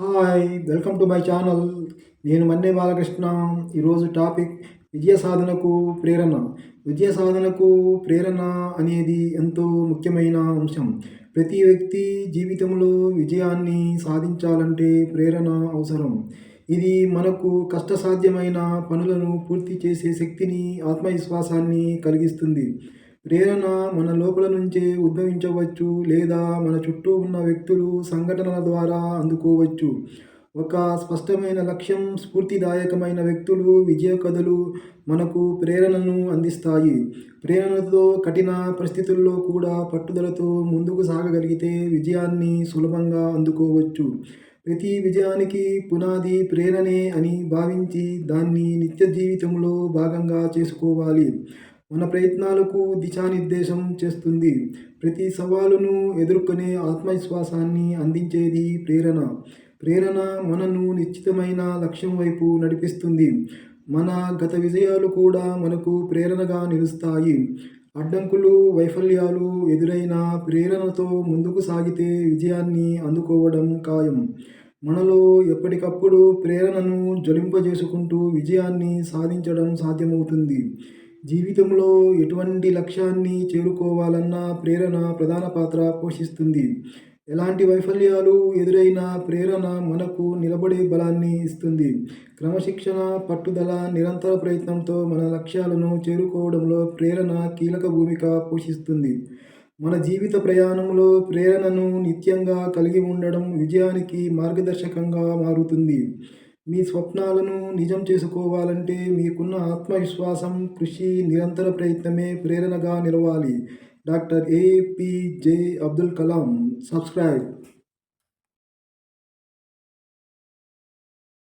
Hi welcome to my channel నేను మన్నే బాలకృష్ణ. ఈరోజు topic విజయ సాధనకు ప్రేరణ. విజయ సాధనకు ప్రేరణ అనేది ఎంతో ముఖ్యమైన అంశం. ప్రతి వ్యక్తి జీవితంలో విజయాన్ని సాధించాలంటే ప్రేరణ అవసరం. ఇది మనకు కష్టసాధ్యమైన పనులను పూర్తి చేసే శక్తిని ఆత్మవిశ్వాసాన్ని కలిగిస్తుంది. ప్రేరణ మన లోపల నుంచే ఉద్భవించవచ్చు లేదా మన చుట్టూ ఉన్న వ్యక్తులు సంఘటనల ద్వారా అందుకోవచ్చు. ఒక స్పష్టమైన లక్ష్యం స్ఫూర్తిదాయకమైన వ్యక్తులు విజయ కథలు మనకు ప్రేరణను అందిస్తాయి. ప్రేరణతో కఠిన పరిస్థితుల్లో కూడా పట్టుదలతో ముందుకు సాగగలిగితే విజయాన్ని సులభంగా అందుకోవచ్చు. ప్రతి విజయానికి పునాది ప్రేరణే అని భావించి దాన్ని నిత్య జీవితంలో భాగంగా చేసుకోవాలి. మన ప్రయత్నాలకు దిశానిర్దేశం చేస్తుంది. ప్రతి సవాలును ఎదుర్కొనే ఆత్మవిశ్వాసాన్ని అందించేది ప్రేరణ. ప్రేరణ మనను నిశ్చితమైన లక్ష్యం వైపు నడిపిస్తుంది. మన గత విజయాలు కూడా మనకు ప్రేరణగా నిలుస్తాయి. అడ్డంకులు వైఫల్యాలు ఎదురైన ప్రేరణతో ముందుకు సాగితే విజయాన్ని అందుకోవడం ఖాయం. మనలో ఎప్పటికప్పుడు ప్రేరణను జ్వలింపజేసుకుంటూ విజయాన్ని సాధించడం సాధ్యమవుతుంది. జీవితంలో ఎటువంటి లక్ష్యాన్ని చేరుకోవాలన్న ప్రేరణ ప్రధాన పాత్ర పోషిస్తుంది. ఎలాంటి వైఫల్యాలు ఎదురైన ప్రేరణ మనకు నిలబడే బలాన్ని ఇస్తుంది. క్రమశిక్షణ పట్టుదల నిరంతర ప్రయత్నంతో మన లక్ష్యాలను చేరుకోవడంలో ప్రేరణ కీలక భూమిక పోషిస్తుంది. మన జీవిత ప్రయాణంలో ప్రేరణను నిత్యంగా కలిగి ఉండడం విజయానికి మార్గదర్శకంగా మారుతుంది. మీ స్వప్నాలను నిజం చేసుకోవాలంటే మీకున్న ఆత్మవిశ్వాసం కృషి నిరంతర ప్రయత్నమే ప్రేరణగా నిలవాలి. Doctor APJ Abdul Kalam. Subscribe.